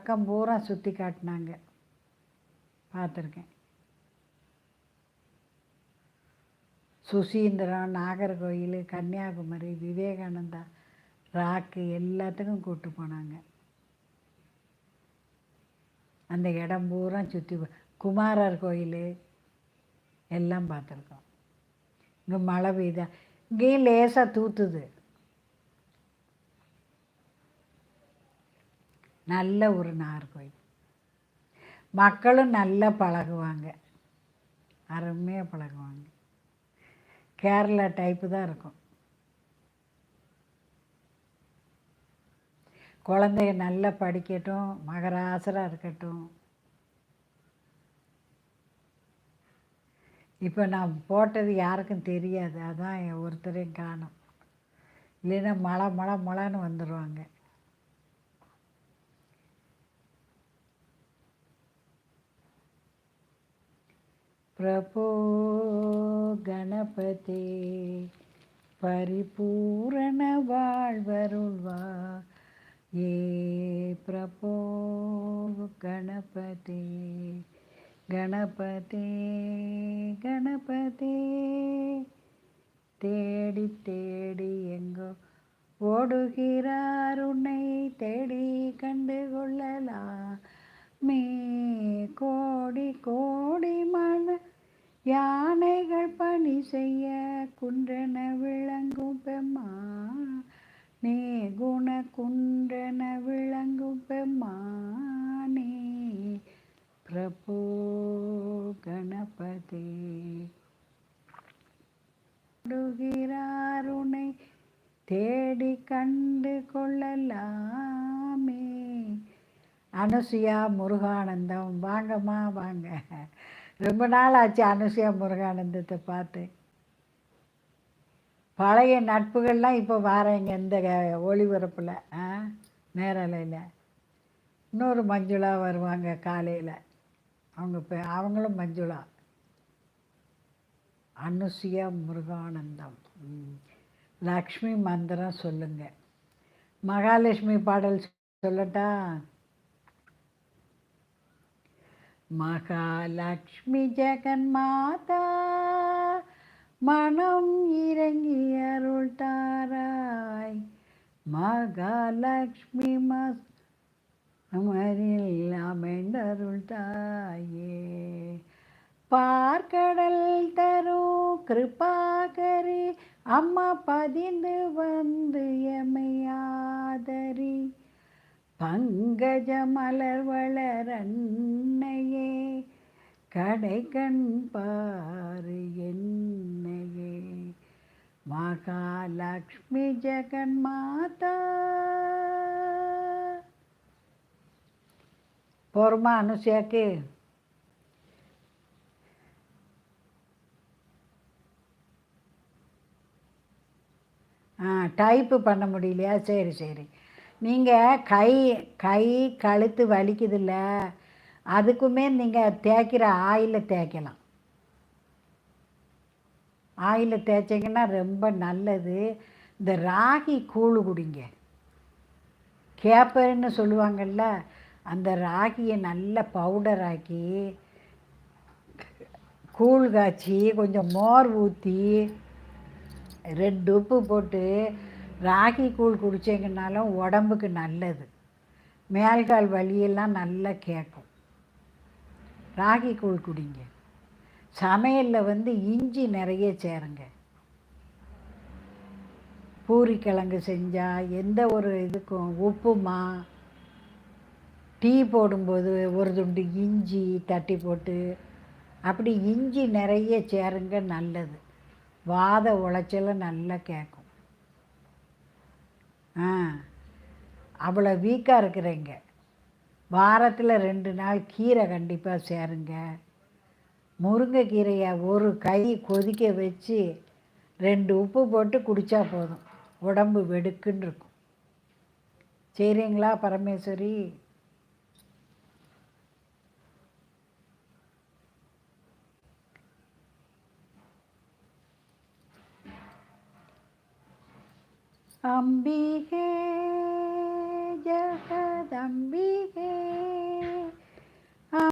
பக்கம் பூரா சுற்றி காட்டினாங்க. பார்த்துருக்கேன். சுசீந்திரம் நாகர்கோயில் கன்னியாகுமரி விவேகானந்தா ராக்கு எல்லாத்துக்கும் கூப்பிட்டு போனாங்க. அந்த இடம் பூரா சுற்றி குமாரர் கோயில் எல்லாம் பார்த்துருக்கோம். இங்கே மழை பெய்யுதா இங்கேயும் லேசாக தூத்துது. நல்ல ஒரு நாகர்கோயில் மக்களும் நல்லா பழகுவாங்க. அருமையாக பழகுவாங்க. கேரளா டைப்பு தான் இருக்கும். குழந்தைங்க நல்லா படிக்கட்டும் மகராசராக இருக்கட்டும். இப்போ நான் போட்டது யாருக்கும் தெரியாது. அதான் ஒருத்தரையும் காணும். இல்லைன்னா மழை மழை மழைன்னு வந்துடுவாங்க பிரபோ கணபதி பரிபூரண வாழ்வருள்வா. ஏ பிரபோ கணபதி கணபதி கணபதி. தேடி தேடி எங்கோ ஓடுகிறார் உன்னை தேடி கண்டு கொள்ளலாம் மே கோடி கோடி மன யானைகள் பணி செய்ய குன்றன விளங்கும் பெம்மா. நீ குண குன்றன விளங்கும் பெம்மானே பிரபு கணபதி. உன்னை தேடி கண்டு கொள்ளலாம். அனுசுயா முருகானந்தம். வாங்கம்மா வாங்க. ரொம்ப நாள் ஆச்சு அனுசுயா முருகானந்தத்தை பார்த்து. பழைய நட்புகள்லாம் இப்போ வாரேங்க இந்த ஒளிபரப்பில் ஆ நேரலையில். இன்னொரு மஞ்சுளா வருவாங்க காலையில். அவங்க இப்போ அவங்களும் மஞ்சுளா. அனுசுயா முருகானந்தம். லக்ஷ்மி மந்திரம் சொல்லுங்கள் மகாலட்சுமி பாடல் சொல்லட்டா? மகாலட்சுமி ஜெகன் மாதா மனம் இறங்கி அருள் தாராய் மகாலட்சுமி மஸ் அமரில் அமைந்தருள் தாயே பார்க்கடல் தரும் கிருபாகரி அம்மா பதிந்து வந்து எமையாதரி பங்கஜ மலர் வளர் அன்னையே கடை கண் பாரு என்னையே. மகாலட்சுமி ஜெகன் மாதா போருமா அனுசியாக்கு? ஆ டைப்பு பண்ண முடியலையா? சரி சரி. நீங்கள் கை கை கழுத்து வலிக்குதுல்ல அதுக்குமே நீங்கள் தேய்க்கிற ஆயிலை தேய்க்கலாம். ஆயிலை தேய்ச்சிங்கன்னா ரொம்ப நல்லது. இந்த ராகி கூழ் குடிங்க. கேப்பர்னு சொல்லுவாங்கள்ல அந்த ராகியை நல்ல பவுடர் ஆக்கி கூழ் காய்ச்சி கொஞ்சம் மோர் ஊற்றி ரெண்டு உப்பு போட்டு ராகி கூழ் குடிச்சிங்கனாலும் உடம்புக்கு நல்லது. மேல்கால் வலியெல்லாம் நல்லா கேட்கும். ராகி கூழ் குடிங்க. சமையலில் வந்து இஞ்சி நிறைய சேருங்க. பூரிக்கிழங்கு செஞ்சால் எந்த ஒரு இதுக்கும் உப்புமா டீ போடும்போது ஒரு துண்டு இஞ்சி தட்டி போட்டு அப்படி இஞ்சி நிறைய சேருங்க நல்லது. வாத உளைச்சலும் நல்லா கேட்கும். ஆ. அவ்வளோ வீக்காக இருக்கிறீங்க. வாரத்தில் ரெண்டு நாள் கீரை கண்டிப்பாக சேருங்க. முருங்கைக்கீரையை ஒரு கை கொதிக்க வச்சு ரெண்டு உப்பு போட்டு குடித்தா போதும். உடம்பு வெடுக்குன்னு இருக்கும். சரிங்களா பரமேஸ்வரி? അംബികേ ജഗദംബി